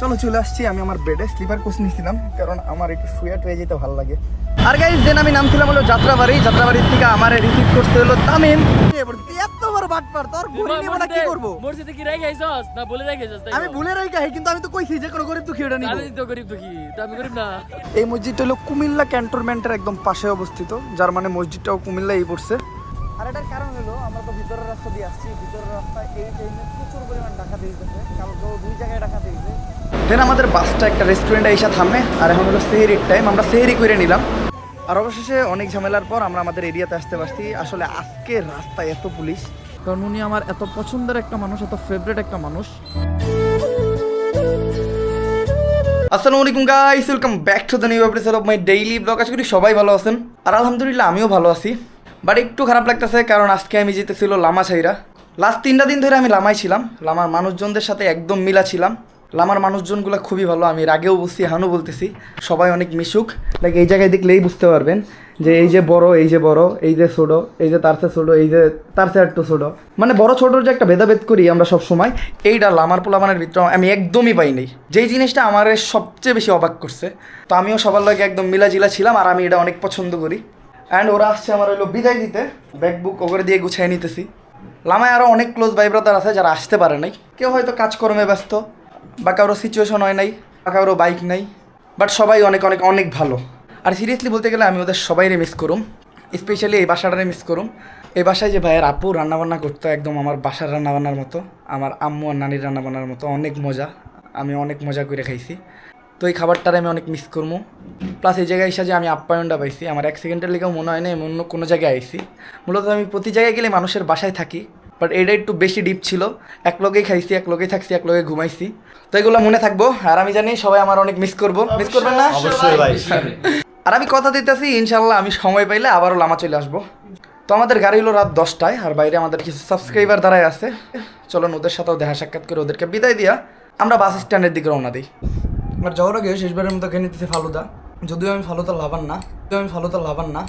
চলো চলে আসছি আমি আমার বেডে স্লিপার কোচ নিয়েছিলাম কারণ আমার একটু শুয়ে টুয়ে যেতে ভালো লাগে। আর গাইজ দেন আমি নামছিলাম হলো যাত্রাবাড়ি যাত্রাবাড়ির থেকে আমার রিসিভ করতে হলো তামিম। এত বড় বাটপার তোর ঘুরে নিব না কি করব? মসজিদে কি রেখে আইছস? না বলে রেখে আইছস তাই আমি ভুলে রাখি কিন্তু আমি তো কইছি যে কোনো গরিব দুঃখী ওটা নিব। আমি তো গরিব দুঃখী তো আমি গরিব না। এই মসজিদটা হলো কুমিল্লা ক্যান্টনমেন্টের একদম পাশে অবস্থিত যার মানে মসজিদটাও কুমিল্লাই পড়ছে। আর এটার কারণ হলো, আমরা তো ভিতরের রাস্তা দিয়ে আসছি, ভিতরের রাস্তা এই টাইমে প্রচুর পরিমাণ টাকা কারণ কালকেও দুই জায়গায় টাকা দিয়েছে। দেন আমাদের বাসটা একটা রেস্টুরেন্টে এসে থামে, আর এখন হলো সেহেরির টাইম আমরা সেহেরি করে নিলাম। আর অবশেষে অনেক ঝামেলার পর আমরা আমাদের এরিয়াতে আসতে পারছি। আসলে আজকে রাস্তায় এত পুলিশ। কারণ উনি আমার এত পছন্দের একটা মানুষ, এত ফেভারিট একটা মানুষ। আসসালামু আলাইকুম guys welcome back to the new episode of my daily blog আশা করি সবাই ভালো আছেন। আর আলহামদুলিল্লাহ, আমিও ভালো আছি। বাট একটু খারাপ লাগতেছে কারণ আজকে আমি যেতেছিল লামা ছাইরা। লাস্ট তিনটা দিন ধরে আমি লামাই ছিলাম। লামার মানুষজনদের সাথে একদম মিলা ছিলাম। লামার মানুষজনগুলো খুবই ভালো, আমি এর আগেও এখনও বলতেছি। সবাই অনেক মিশুক। লাইক এই জায়গায় দেখলেই বুঝতে পারবেন যে এই যে বড়, এই যে বড়, এই যে ছোটো, এই যে তার চেয়ে ছোটো, এই যে তার চেয়ে একটু ছোটো। মানে বড় ছোটোর যে একটা ভেদাভেদ করি আমরা সব সময় এইটা লামার পোলামানের ভিতরে আমি একদমই পাইনি যেই জিনিসটা আমার সবচেয়ে বেশি অবাক করছে, তো আমিও সবার লগে একদম মিলাজিলা ছিলাম আর আমি এটা অনেক পছন্দ করি। অ্যান্ড ওরা আসছে আমার হইল বিদায় দিতে। ব্যাগ বুক ওগুলো দিয়ে গুছিয়ে নিতেছি। লামায় আরও অনেক ক্লোজ ভাই ব্রাদার আছে যারা আসতে পারে নাই। কেউ হয়তো কাজকর্মে ব্যস্ত, বা কারও সিচুয়েশন হয় নাই, বা কারও বাইক নাই। বাট সবাই অনেক অনেক অনেক ভালো। আর সিরিয়াসলি বলতে গেলে আমি ওদের সবাইরে মিস করুম। স্পেশালি এই বাসাটারে মিস করুম। এই বাসায় যে ভাইয়ের আপু রান্নাবান্না করতো একদম আমার বাসার রান্নাবান্নার মতো, আমার আম্মু আর নানির রান্নাবান্নার মতো, অনেক মজা। আমি অনেক মজা করে খাইছি। তো এই খাবারটারে আমি অনেক মিস করব। প্লাস এই জায়গায় এসে যে আমি আপ্যায়নটা পাইছি আমার এক সেকেন্ডের লেগেও মনে হয় না আমি অন্য কোনো জায়গায় আইছি। মূলত আমি প্রতি জায়গায় গেলে মানুষের বাসায় থাকি বাট এটা একটু বেশি ডিপ ছিল। এক লোকেই খাইছি এক লোকেই থাকছি এক লোকে ঘুমাইছি। তো এগুলো মনে থাকব আর আমি জানি সবাই আমার অনেক মিস করব। মিস করবেন না? অবশ্যই ভাই। আর আমি কথা দিতেছি ইনশাল্লাহ আমি সময় পাইলে আবারও লামা চলে আসব। তো আমাদের গাড়ি হলো রাত দশটায় আর বাইরে আমাদের কিছু সাবস্ক্রাইবার দ্বারাই আছে। চলুন ওদের সাথেও দেখা সাক্ষাৎ করে ওদেরকে বিদায় দিয়া। আমরা বাস স্ট্যান্ডের দিকে রওনা দিই। আর যাওয়ার আগে শেষবারের মতো খেয়ে নিতেছি ফালুদা। যদিও আমি ফালুদা লাভান না, যদিও আমি ফালুদা লাভান না,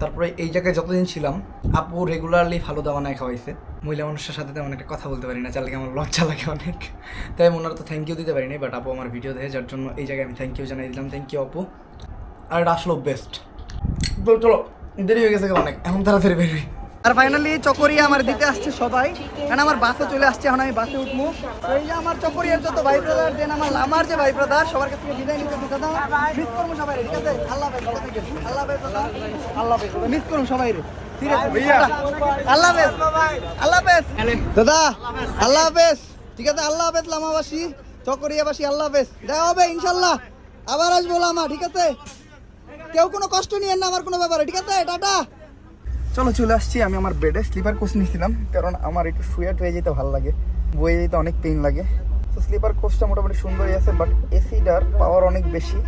তারপরে এই জায়গায় যতদিন ছিলাম, আপু রেগুলারলি ফালুদা বানায় খাওয়াইছে। মহিলা মানুষের সাথে তেমন একটা কথা বলতে পারি না, চালকে আমার লজ্জা লাগে অনেক। তাই আমি মনে তো থ্যাংক ইউ দিতে পারিনি বাট আপু আমার ভিডিও দেখে, যার জন্য এই জায়গায় আমি থ্যাংক ইউ জানাই দিলাম। থ্যাংক ইউ আপু। আর এটা আসলো বেস্ট তো চলো, দেরি হয়ে গেছে অনেক, এখন তাড়াতাড়ি বেরোই আর ফাইনালি চকরিয়া আমার দিতে আসছে সবাই। কারণ আমার বাসে চলে আসছে এখন আমি বাসে উঠবো। এই যে আমার চকরিয়ার যত ভাই ব্রাদার দেন আমার লামার যে ভাই ব্রাদার সবার কাছ থেকে বিদায় নিতে দিতে দাও। মিস করব সবাই ঠিক আছে? আল্লাহ থাকেন। আল্লাহ দাদা আল্লাহ হাফেজ মিস করুন সবাই রে। ঠিক আছে আল্লাহ হাফেজ আল্লাহ হাফেজ দাদা আল্লাহ হাফেজ। ঠিক আছে আল্লাহ হাফেজ লামাবাসী চকরিয়াবাসী আল্লাহ হাফেজ। দেখা হবে ইনশাল্লাহ আবার আসব লামা ঠিক আছে? কেউ কোনো কষ্ট নিয়েন না আমার কোনো ব্যাপারে ঠিক আছে? টাটা। চলো চলে আসছি, আমি আমার বেডে স্লিপার কোচ নিয়েছিলাম, কারণ আমার একটু শুয়ে টুয়ে যেতে ভালো লাগে, বয়ে যেতে অনেক পেইন লাগে। তো স্লিপার কোচটা মোটামুটি সুন্দরই আছে বাট এসিটার পাওয়ার অনেক বেশি।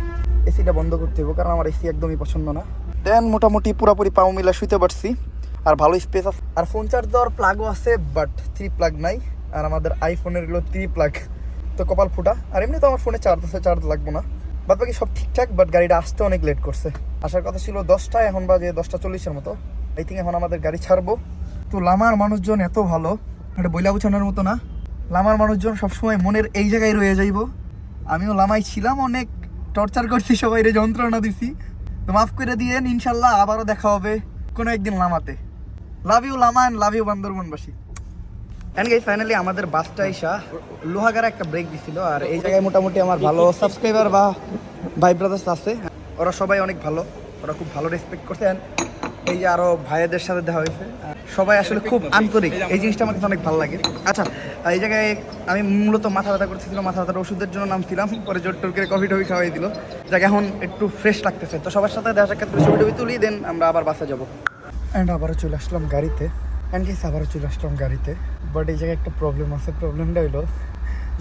এসিটা বন্ধ করতে হবে কারণ আমার এসি একদমই পছন্দ না। দেন মোটামুটি পুরোপুরি পাও মিলা শুইতে পারছি, আর ভালো স্পেস আছে। আর ফোন চার্জ দেওয়ার প্লাগও আছে বাট থ্রি প্লাগ নাই, আর আমাদের আইফোনের হলো থ্রি প্লাগ তো কপাল ফুটা, আর এমনি তো আমার ফোনে চার্জ আছে চার্জ লাগবো না। বাদ বাকি সব ঠিকঠাক বাট গাড়িটা আসতে অনেক লেট করছে। আসার কথা ছিল দশটা এখন বাজে দশটা চল্লিশের মতো। আই থিঙ্ক এখন আমাদের গাড়ি ছাড়বো। তো লামার মানুষজন এত ভালো, এটা বইলা গুছানোর মতো না। লামার মানুষজন সবসময় মনের এই জায়গায় রয়ে যাইব। আমিও লামাই ছিলাম, অনেক টর্চার করছি সবাই রে, যন্ত্রণা দিছি। তো মাফ করে দিয়েন ইনশাল্লাহ আবারও দেখা হবে কোনো একদিন লামাতে। Love you Lama and love you বান্দরবনবাসী। And guys finally আমাদের বাসটা এসা। লোহাগারা একটা ব্রেক দিছিল, আর এই জায়গায় মোটামুটি আমার ভালো সাবস্ক্রাইবার বা ভাই ব্রাদার্স আছে। ওরা সবাই অনেক ভালো, ওরা খুব ভালো রেসপেক্ট করছে। And এই যে আরও ভাইয়াদের সাথে দেখা হয়েছে সবাই আসলে খুব আন্তরিক। এই জিনিসটা আমার অনেক ভালো লাগে। আচ্ছা এই জায়গায় আমি মূলত মাথা ব্যথা করতেছিলাম, মাথা ব্যথার ওষুধের জন্য নামছিলাম, পরে জোর টোর করে কফি টফি খাওয়াই দিল। যাকে, এখন একটু ফ্রেশ লাগতেছে। তো সবার সাথে দেখা সাক্ষাৎ ছবি টবি তুলি দেন, আমরা আবার বাসে যাব। অ্যান্ড আবারও চলে আসলাম গাড়িতে। অ্যান্ড গেস আবারও চলে আসলাম গাড়িতে। বাট এই জায়গায় একটা প্রবলেম আছে। প্রবলেমটা হলো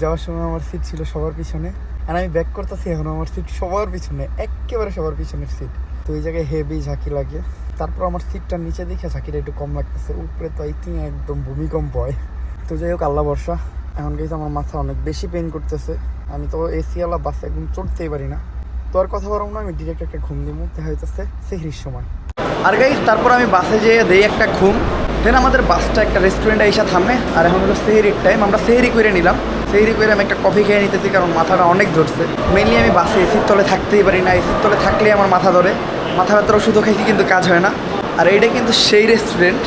যাওয়ার সময় আমার সিট ছিল সবার পিছনে। আর আমি ব্যাক করতেছি, এখন আমার সিট সবার পিছনে। একেবারে সবার পিছনের সিট তো এই জায়গায় হেভি ঝাঁকি লাগে। তারপর আমার সিটটা নিচে দেখে ঝাঁকিটা একটু কম লাগতেছে। উপরে তো আই থিঙ্ক একদম ভূমিকম্প হয়। তো যাই হোক, আল্লাহ বর্ষা এখন গেছে আমার মাথা অনেক বেশি পেন করতেছে। আমি তো এসিওয়ালা, বাসে একদম চড়তেই পারি না। তো আর কথা বলব না, আমি ডিরেক্ট একটা ঘুম দিব দেখা হইতেছে সেহরির সময়। আর গাইজ তারপর আমি বাসে যেয়ে দেই একটা ঘুম। দেন আমাদের বাসটা একটা রেস্টুরেন্টে এসে থামে। আর এখন হলো সেহেরির টাইম আমরা সেহেরি করে নিলাম। সেহেরি করে আমি একটা কফি খেয়ে নিতেছি, কারণ মাথাটা অনেক ধরছে মেনলি আমি বাসে, এসির তলে থাকতেই পারি না। এসির তলে থাকলেই আমার মাথা ধরে। মাথা ব্যথার ওষুধও খাইছি কিন্তু কাজ হয় না। আর এইটা কিন্তু সেই রেস্টুরেন্ট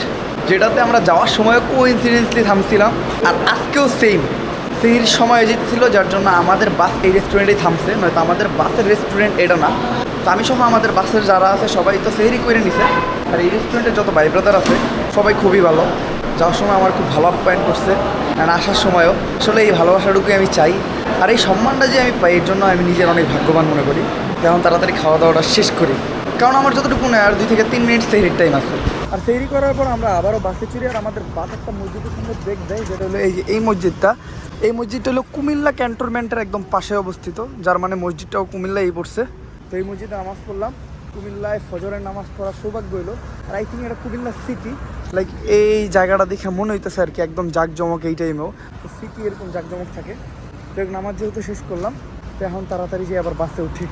যেটাতে আমরা যাওয়ার সময় কো ইনসিডেন্টলি থামছিলাম। আর আজকেও সেম সেই সময় যেতেছিল, যার জন্য আমাদের বাস এই রেস্টুরেন্টেই থামছে, নয়তো আমাদের বাসের রেস্টুরেন্ট এটা না। তো আমি সহ আমাদের বাসের যারা আছে, সবাই তো সেহরি করে নিছে। আর এই রেস্টুরেন্টে যত ভাই ব্রাদার আছে, সবাই খুবই ভালো। যাওয়ার সময় আমার খুব ভালো আপ্যায়ন করছে আর আসার সময়ও। আসলে এই ভালোবাসাটুকুই আমি চাই। আর এই সম্মানটা যে আমি পাই, এর জন্য আমি নিজের অনেক ভাগ্যবান মনে করি। যেমন তাড়াতাড়ি খাওয়া দাওয়াটা শেষ করি। কারণ আমার যতটুকু নেই আর দুই থেকে তিন মিনিট সেহরির টাইম আছে। আর সেহরি করার পর আমরা আবারও বাসে চড়ি আর আমাদের বাস একটা মসজিদের সঙ্গে ব্রেক দেয়, যেটা হলো এই যে এই মসজিদটা। এই মসজিদটা হলো কুমিল্লা ক্যান্টনমেন্টের একদম পাশে অবস্থিত, যার মানে মসজিদটাও কুমিল্লায় পড়ছে। তো এই মসজিদে নামাজ পড়লাম। কুমিল্লায় ফজরের নামাজ পড়ার সৌভাগ্য হলো, আর আই থিঙ্ক এটা কুমিল্লা সিটি লাইক এই জায়গাটা দেখে মনে হইতেছে আর কি, একদম জাঁকজমক এই টাইমেও তো সিটি এরকম জাঁকজমক থাকে। তো নামাজ যেহেতু শেষ করলাম, তো এখন তাড়াতাড়ি যে আবার বাসে উঠি।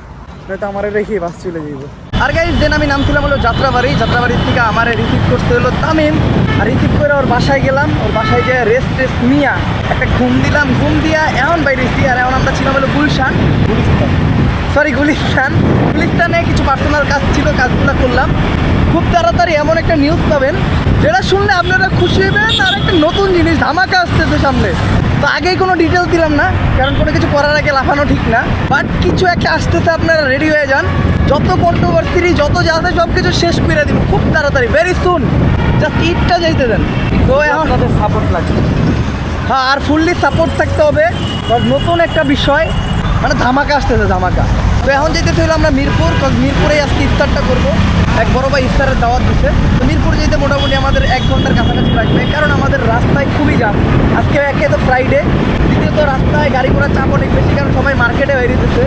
নয়তো আমার রেখে বাস চলে যাইব। আর গাইজ দেন আমি নামছিলাম হলো যাত্রাবাড়ি। যাত্রাবাড়ির থেকে আমার রিসিভ করতে হলো তামিম। আর রিসিভ করে ওর বাসায় গেলাম। ওর বাসায় গিয়ে রেস্ট টেস্ট নিয়া একটা ঘুম দিলাম। ঘুম দিয়া এখন বাইরেছি আর এখন আমরা ছিলাম হলো গুলশান। গুলিস্তান। সরি গুলিস্তান। গুলিস্তানে কিছু পার্সোনাল কাজ ছিল, কাজগুলো করলাম। খুব তাড়াতাড়ি এমন একটা নিউজ পাবেন, যেটা শুনলে আপনারা খুশি হবেন, আর একটা নতুন জিনিস ধামাকা আসতেছে সামনে। তো আগেই কোনো ডিটেল দিলাম না, কারণ কোনো কিছু করার আগে লাফানো ঠিক না। বাট কিছু একটা আসতেছে, আপনারা রেডি হয়ে যান। যত কন্ট্রোভার্সি যত যা আছে সব কিছু শেষ করে দিব খুব তাড়াতাড়ি ভেরি সুন জাস্ট ইটটা যাইতে দেন। তো এখন সাপোর্ট লাগবে। হ্যাঁ আর ফুললি সাপোর্ট থাকতে হবে। নতুন একটা বিষয় মানে ধামাকা আসতেছে ধামাকা। তো এখন যেতে হলো আমরা মিরপুর মিরপুরেই আজকে ইফতারটা করব। এক বড় ভাই ইফতারের দাওয়াত দিচ্ছে তো মিরপুর যেতে মোটামুটি আমাদের এক ঘণ্টার কাছাকাছি লাগবে কারণ আমাদের রাস্তায় খুবই জাম আজকে একে তো ফ্রাইডে দ্বিতীয়ত রাস্তায় গাড়ি ঘোড়ার চাপ অনেক বেশি কারণ সবাই মার্কেটে বেরিয়েছে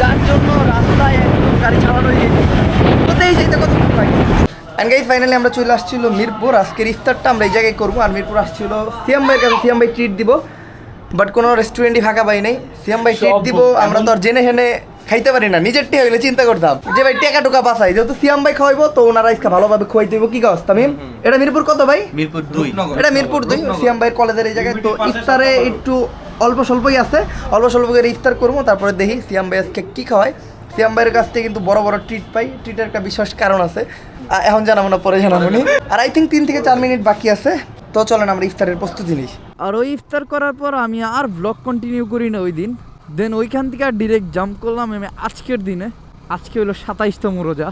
যার জন্য রাস্তায় গাড়ি চালানো যেতেছে কোথায় যেতে কত অ্যান্ড গাইজ ফাইনালি আমরা চলে আসছিল মিরপুর। আজকের ইফতারটা আমরা এই জায়গায় করব। আর মিরপুর আসছিল সিএম ভাইয়ের কাছে। সিএম ভাই ট্রিট দিব। বাট কোনো রেস্টুরেন্টই ফাঁকা পাই নাই। সিএম ভাই ট্রিট দিব। আমরা তো আর জেনে হেনে খাইতে পারি না। নিজের টিয়া হইলে চিন্তা করতাম যে ভাই টেকা টুকা পাসাই যেহেতু সিএম ভাই খাওয়াইবো তো ওনারা ইসকা ভালোভাবে খুয়াই দিব কি কাজ তামিম? এটা মিরপুর কত ভাই? মিরপুর দুই। এটা মিরপুর দুই। সিএম ভাইয়ের কলেজের এই জায়গায়। তো ইফতারে একটু অল্প স্বল্পই আছে। অল্প স্বল্প করে ইফতার করব। তারপরে দেখি সিএম ভাই আজকে কী খাওয়ায়। ভাইয়ের কাছ থেকে কিন্তু বড় বড় ট্রিট পাই। ট্রিটের একটা বিশেষ কারণ আছে। এখন জানাব না, পরে জানাব নি। আর আই থিঙ্ক তিন থেকে চার মিনিট বাকি আছে। তো চলেন আমরা ইফতারের প্রস্তুতি নিই। আর ওই ইফতার করার পর আমি আর ব্লগ কন্টিনিউ করি না ওই দিন। দেন ওইখান থেকে আর ডিরেক্ট জাম্প করলাম আমি আজকের দিনে। আজকে হলো সাতাইশতম রোজা।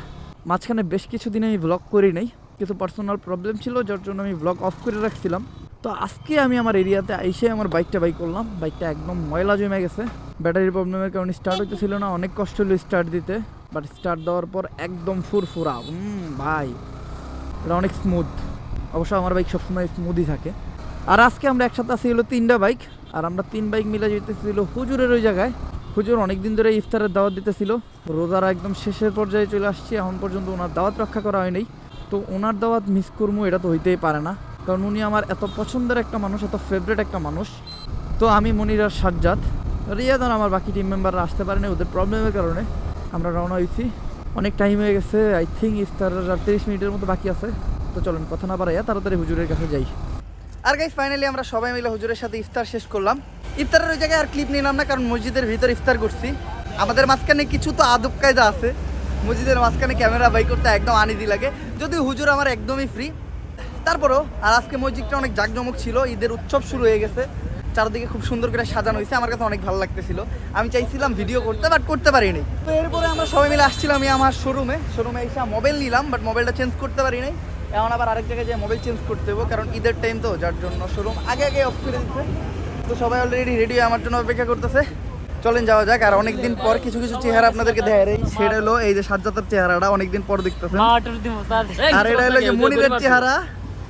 মাঝখানে বেশ কিছু দিন আমি ব্লগ করি নাই। কিছু পার্সোনাল প্রবলেম ছিল, যার জন্য আমি ব্লগ অফ করে রাখছিলাম। তো আজকে আমি আমার এরিয়াতে এসে আমার বাইকটা বাই করলাম। বাইকটা একদম ময়লা জমে গেছে। ব্যাটারি প্রবলেমের কারণে স্টার্ট হইতেছিল না অনেক কষ্ট হলো স্টার্ট দিতে। বাট স্টার্ট দেওয়ার পর একদম ফুরফুরা। ভাই এটা অনেক স্মুথ অবশ্য আমার বাইক সবসময় স্মুথই থাকে। আর আজকে আমরা একসাথে আসি হলো তিনটা বাইক। আর আমরা তিন বাইক মিলে যেতেছিল হুজুরের ওই জায়গায়। হুজুর অনেক দিন ধরে ইফতারের দাওয়াত দিতেছিল। রোজার একদম শেষের পর্যায়ে চলে আসছি। এখন পর্যন্ত ওনার দাওয়াত রক্ষা করা হয় নাই। তো ওনার দাওয়াত মিস করব এটা তো হইতেই পারে না। কারণ উনি আমার এত পছন্দের একটা মানুষ, এত ফেভারেট একটা মানুষ। তো আমি মনির আর সাজ্জাদ। রিয়াদ আর আমার বাকি টিম মেম্বাররা আসতে পারেনি, ওদের প্রবলেমের কারণে আমরা রওনা হয়েছি। অনেক টাইম হয়ে গেছে আই থিঙ্ক ইফতারের আর তিরিশ মিনিটের মতো বাকি আছে। তো চলুন, কথা না বাড়াইয়া তাড়াতাড়ি হুজুরের কাছে যাই। আর গাইজ ফাইনালি আমরা সবাই মিলে হুজুরের সাথে ইফতার শেষ করলাম। ইফতারের ওই জায়গায় আর ক্লিপ নিলাম না, কারণ মসজিদের ভিতর ইফতার করছি। আমাদের মাঝখানে কিছু তো আদব কায়দা আছে। মসজিদের মাঝখানে ক্যামেরা বাই করতে একদম আনিদি লাগে। যদিও হুজুর আমার একদমই ফ্রি তারপরও আর আজকে মসজিদটা অনেক জাঁকজমক ছিল ঈদের উৎসব শুরু হয়ে গেছে। চারদিকে খুব সুন্দর করে সাজানো হয়েছে আমার কাছে অনেক ভালো লাগতেছিল। আমি চাইছিলাম ভিডিও করতে বাট করতে পারিনি। তো এরপরে আমরা সবাই মিলে আসছিলাম আমি আমার শোরুমে শোরুমে এসে মোবাইল নিলাম বাট মোবাইলটা চেঞ্জ করতে পারি নাই এখন আবার আরেক জায়গায় যে মোবাইল চেঞ্জ করতে হবে কারণ ঈদের টাইম তো যার জন্য শোরুম আগে আগে অফ করে দিচ্ছে তো সবাই অলরেডি রেডি আমার জন্য অপেক্ষা করতেছে। চলেন যাওয়া যাক আর অনেকদিন পর কিছু কিছু চেহারা আপনাদেরকে দেয় সেটা হলো এই যে সাজ্জাতের চেহারাটা অনেকদিন পর দেখতেছে আর এটা হলো যে মনিরের চেহারা।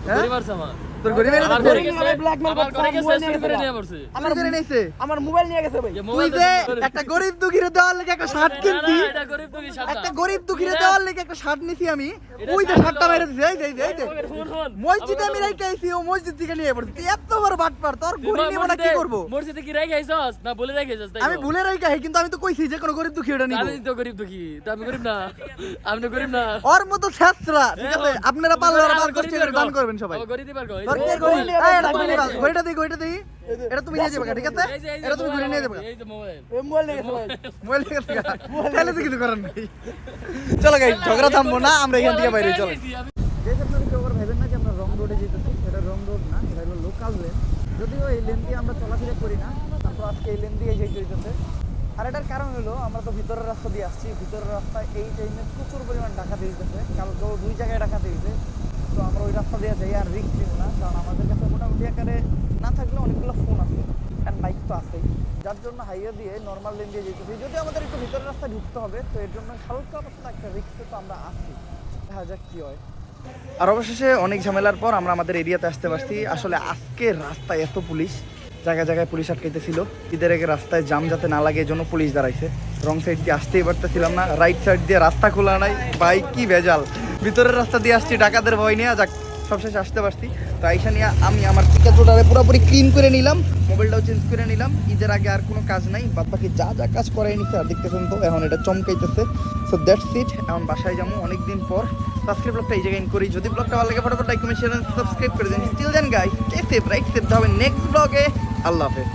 হ্যাঁ পরিবার সামা তোর গড়ি মেরে আমার ঘরে গেছে। আমার ঘরে গেছে চুরি করে নিয়ে পড়ছে। আমার ঘরে নিছে। আমার মোবাইল নিয়ে গেছে ভাই। তুই যে একটা গরিব দুঃখীরে দেওয়ার লেগে একটা শার্ট কিনতি। এটা গরিব দুঃখী সাদা একটা গরিব দুঃখীরে দেওয়ার লেগে একটা শার্ট নিছি আমি। এটা ওই যে শার্টটা হলো। দিছে এই এই এই যে। শুন শুন মসজিদে আমি রাইতে আইছি ও মসজিদ থেকে নিয়ে পড়ছি। তুই এত বড় বাটপার তোর ঘড়ি নিয়ে না কি করব? মসজিদে কি রেখে আইছস? না বলে রেখে আইছস আমি ভুলে রাইকা কিন্তু আমি তো কইছি যে কোনো গরিব দুঃখী নিব। আমি তো গরিব দুঃখী তো আমি গরিব না। আমি তো গরিব না। ওর মতো ছেত্রা ঠিক আছে? আপনারা পারলে আর দান করবেন সবাই। গরিব দিবার এটা তুমি নিবা গড়িটা দেই গড়িটা দেই। এটা তুমি নিয়ে যাবে ঠিক আছে? এটা তুমি ঘুরে নিয়ে যাবে। এই যে মোবাইল। এই মোবাইল তাহলে তো কিছু করার নেই। চলো গাইস ঝগড়া থামবো না আমরা এখান থেকে বাইরে চলো। ভেবেন না যে আমরা রং রোডে যেতেছি এটা রং রোড না এটা হলো লোকাল লেন যদিও এই লেন দিয়ে আমরা চলাফেরা করি না তারপর আজকে এই লেন দিয়ে যেতে হইতেছে। আর এটার কারণ হলো আমরা তো ভিতরের রাস্তা দিয়ে আসছি ভিতরের রাস্তায় এই টাইমে প্রচুর পরিমাণ ডাকাতি হইতেছে। কালকেও দুই জায়গায় ডাকাতি হয়েছে তো আমরা ওই রাস্তা দিয়ে যাই, আর রিস্ক নিব না, কারণ আমাদের কাছে মোটামুটি আকারে না থাকলে অনেকগুলো ফোন আছে আর বাইক তো আছেই। যার জন্য হাইওয়ে দিয়ে নর্মাল লেন দিয়ে যেতেছি যদি আমাদের একটু ভিতরের রাস্তায় ঢুকতে হবে, তো এর জন্য হালকা পাতলা একটা রিস্কে তো আমরা আছি। দেখা যাক কি হয়। আর অবশেষে অনেক ঝামেলার পর আমরা আমাদের এরিয়াতে আসতে পারছি। আসলে আজকে রাস্তায় এত পুলিশ, জায়গায় জায়গায় পুলিশ আটকাইতেছিল। ঈদের আগে রাস্তায় জাম যাতে না লাগে জন্য পুলিশ দাঁড়াইছে। রং সাইড দিয়ে আসতেই পারতেছিলাম না। রাইট সাইড দিয়ে রাস্তা খোলা নাই। বাইক কি ভেজাল। ভিতরের রাস্তা দিয়ে আসছি, ডাকাতের ভয় নিয়ে। যাক, সবশেষে আসতে পারছি। তো আইসা নিয়ে আমি আমার টিকেট পুরোপুরি ক্লিন করে নিলাম মোবাইলটাও চেঞ্জ করে নিলাম। ঈদের আগে আর কোনো কাজ নাই বাদ বাকি যা যা কাজ করাই নিচ্ছে আর দেখতেছেন তো, এখন এটা চমকাইতেছে। সো দ্যাটস ইট এখন বাসায় যাব অনেকদিন পর। আজকের ব্লগটা এই জায়গায় করি। যদি ব্লগটা ভালো লাগে, ফটোফট লাইক কমেন্ট শেয়ার সাবস্ক্রাইব করে দিন। Still then guys stay safe right safe হবে নেক্সট ব্লগে আল্লাহ হাফেজ।